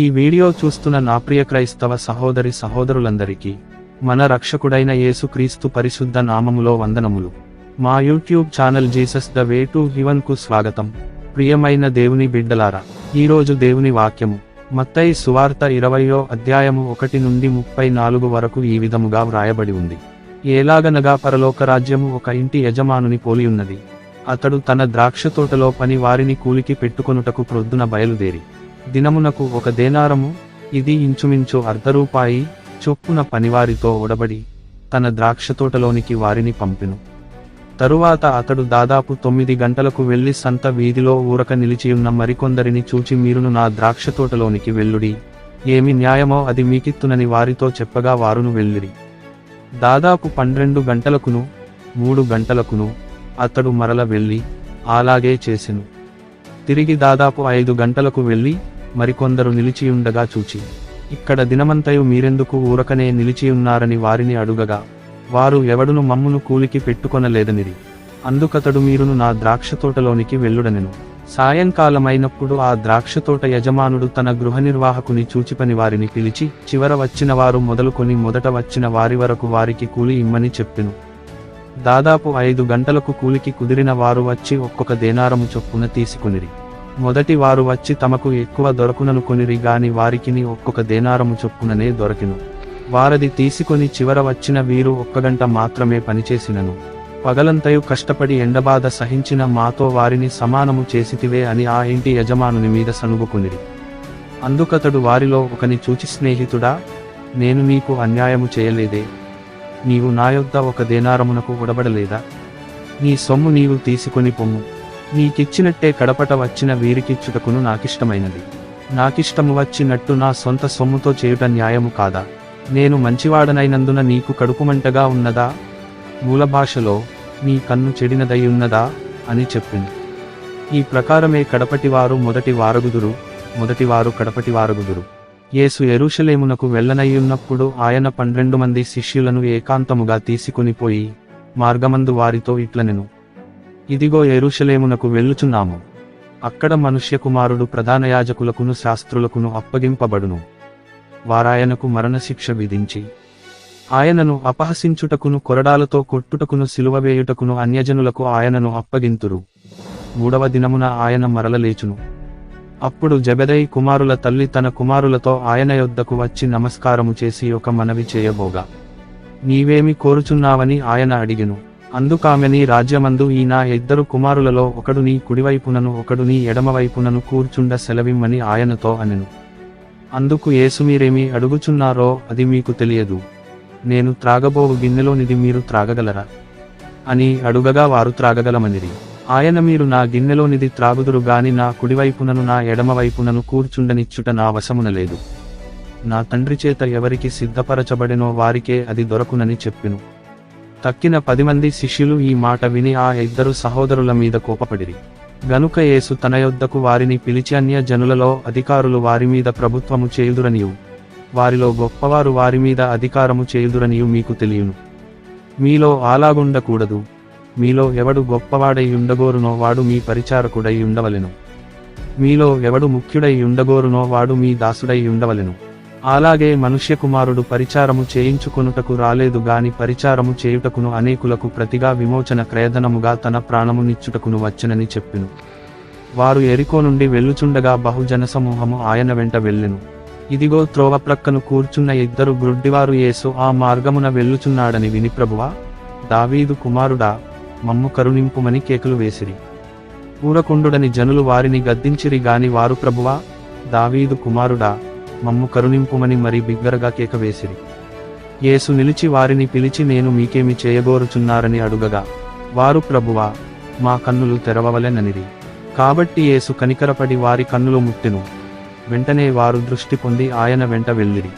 ఈ వీడియో చూస్తున్న నా ప్రియ క్రైస్తవ సహోదరి సహోదరులందరికీ మన రక్షకుడైన యేసుక్రీస్తు పరిశుద్ధ నామములో వందనములు. మా YouTube channel Jesus the way to హివన్కు స్వాగతం. ప్రియమైన దేవుని బిడ్డలారా ఈరోజు దేవుని వాక్యము మత్తయి సువార్త ఇరవయో అధ్యాయము ఒకటి నుండి ముప్పై నాలుగు వరకు ఈ విధముగా వ్రాయబడి ఉంది. ఏలాగనగా పరలోక రాజ్యము ఒక ఇంటి యజమానుని పోలియున్నది. అతడు తన ద్రాక్ష తోటలో పని వారిని కూలికి పెట్టుకొనుటకు ప్రొద్దున బయలుదేరి. దినమునకు ఒక దేనారము ఇది ఇంచుమించు అర్ధ రూపాయి చొప్పున పనివారితో ఒడబడి తన ద్రాక్ష తోటలోనికి వారిని పంపెను. తరువాత అతడు దాదాపు తొమ్మిది గంటలకు వెళ్ళి సంత వీధిలో ఊరక నిలిచియున్న మరికొందరిని చూచి మీరును నా ద్రాక్ష తోటలోనికి వెళ్ళుడి. ఏమి న్యాయమో అది మీకిత్తునని వారితో చెప్పగా వారును వెళ్ళిరి. దాదాపు పన్నెండు గంటలకును మూడు గంటలకును అతడు మరల వెళ్ళి అలాగే చేసెను. తిరిగి దాదాపు ఐదు గంటలకు వెళ్ళి మరికొందరు నిలిచియుండగా చూచి ఇక్కడ దినమంతయు మీరెందుకు ఊరకనే నిలిచియున్నారని వారిని అడుగగా వారు ఎవడును మమ్మును కూలికి పెట్టుకొనలేదనిరి. అందుకతడు మీరును నా ద్రాక్ష తోటలోనికి వెళ్ళుడనెను. సాయంకాలమైనప్పుడు ఆ ద్రాక్ష తోట యజమానుడు తన గృహ నిర్వాహకుని చూచిపని వారిని పిలిచి చివర వచ్చిన వారు మొదలుకొని మొదట వచ్చిన వారి వరకు వారికి కూలి ఇమ్మని చెప్పెను. దాదాపు ఐదు గంటలకు కూలికి కుదిరిన వారు వచ్చి ఒక్కొక్క దేనారము చొప్పున తీసుకునిరి. మొదటి వారు వచ్చి తమకు ఎక్కువ దొరకునను కొనిరి గాని వారికిని ఒక్కొక్క దేనారము చొప్పుననే దొరకెను. వారది తీసుకొని చివర వచ్చిన వీరు ఒక్క గంట మాత్రమే పనిచేసినను. పగలంతయు కష్టపడి ఎండబాధ సహించిన మాతో వారిని సమానము చేసితివే అని ఆ ఇంటి యజమానుని మీద సనుగుకునిరి అందుకతడు వారిలో ఒకని చూచి స్నేహితుడా నేను నీకు అన్యాయము చేయలేదే. నీవు నా యొద్ద ఒక దేనారమునకు ఉడబడలేదా? నీ సొమ్ము నీవు తీసుకొని పొమ్ము. నీకిచ్చినట్టే కడపట వచ్చిన వీరికిచ్చుటకును నాకిష్టమైనది. నాకిష్టము వచ్చినట్టు నా సొంత సొమ్ముతో చేయుట న్యాయము కాదా? నేను మంచివాడనైనందున నీకు కడుపుమంటగా ఉన్నదా? మూల భాషలో నీ కన్ను చెడినదయ్యున్నదా అని చెప్పింది. ఈ ప్రకారమే కడపటివారు మొదటి వారగుదురు మొదటివారు కడపటి వారగుదురు యేసు ఎరుషలేమునకు వెళ్ళనయ్యున్నప్పుడు ఆయన పన్నెండు మంది శిష్యులను ఏకాంతముగా తీసుకునిపోయి మార్గమందు వారితో ఇట్లనెను. ఇదిగో ఎరుషలేమునకు వెళ్ళుచున్నాము. అక్కడ మనుష్య కుమారుడు ప్రధాన యాజకులకును శాస్త్రులకును అప్పగింపబడును. వారాయనకు మరణశిక్ష విధించి ఆయనను అపహసించుటకును కొరడాలతో కొట్టుటకును సిలువవేయుటకును అన్యజనులకు ఆయనను అప్పగింతురు. మూడవ దినమున ఆయన మరల లేచును అప్పుడు జబెదై కుమారుల తల్లి తన కుమారులతో ఆయన యొద్దకు వచ్చి నమస్కారము చేసి ఒక మనవి చేయబోగా. నీవేమి కోరుచున్నావని ఆయన అడిగిను. అందుకామెని రాజ్యమందు ఈ నా ఇద్దరు కుమారులలో ఒకడు నీ కుడివైపునను ఒకడు నీ ఎడమవైపునను కూర్చుండ సెలవిమ్మని ఆయనతో అనెను. అందుకు యేసు మీరేమి అడుగుచున్నారో అది మీకు తెలియదు. నేను త్రాగబోవు గిన్నెలోనిది మీరు త్రాగగలరా? అని అడుగగా వారు త్రాగగలమనిరి. ఆయన మీరు నా గిన్నెలోనిది త్రాగుదురు గాని నా కుడివైపునను నా ఎడమవైపునను కూర్చుండనిచ్చుట నా వశమున లేదు. నా తండ్రి చేత ఎవరికి సిద్ధపరచబడినో వారికే అది దొరకునని చెప్పెను. తక్కిన పది మంది శిష్యులు ఈ మాట విని ఆ ఇద్దరు సహోదరుల మీద కోపపడిరి. గనుక యేసు తన యొద్దకు వారిని పిలిచి అన్య జనులలో అధికారులు వారి మీద ప్రభుత్వము చేయుదురనియు. వారిలో గొప్పవారు వారి మీద అధికారము చేయుదురనియు మీకు తెలియను. మీలో అలాగుండకూడదు మీలో ఎవడు గొప్పవాడై ఉండగోరునో వాడు మీ పరిచారకుడై ఉండవలెను. మీలో ఎవడు ముఖ్యుడై ఉండగోరునో వాడు మీ దాసుడై ఉండవలెను. అలాగే మనుష్య కుమారుడు పరిచారము చేయించుకొనుటకు రాలేదు గాని పరిచారము చేయుటకును అనేకులకు ప్రతిగా విమోచన క్రయధనముగా తన ప్రాణము నిచ్చుటకును వచ్చనని చెప్పెను. వారు ఎరికో నుండి వెళ్ళుచుండగా బహుజన సమూహము ఆయన వెంట వెళ్ళెను. ఇదిగో త్రోవ ప్రక్కను కూర్చున్న ఇద్దరు గ్రుడ్డివారు యేసు ఆ మార్గమున వెళ్ళుచున్నాడని విని ప్రభువా దావీదు కుమారుడా మమ్ము కరుణింపుమని కేకులు వేసిరి. ఊరకుండుడని జనులు వారిని గద్దించిరి గాని వారు ప్రభువా దావీదు కుమారుడా మమ్ము కరుణింపుమని మరి బిగ్గరగా కేక వేసిరి. యేసు నిలిచి వారిని పిలిచి నేను మీకేమి చేయగోరుచున్నారని అడుగగా వారు ప్రభువా మా కన్నులు తెరవవలెననిది కాబట్టి యేసు కనికరపడి వారి కన్నులు ముట్టెను. వెంటనే వారు దృష్టి పొంది ఆయన వెంట వెళ్ళిరి.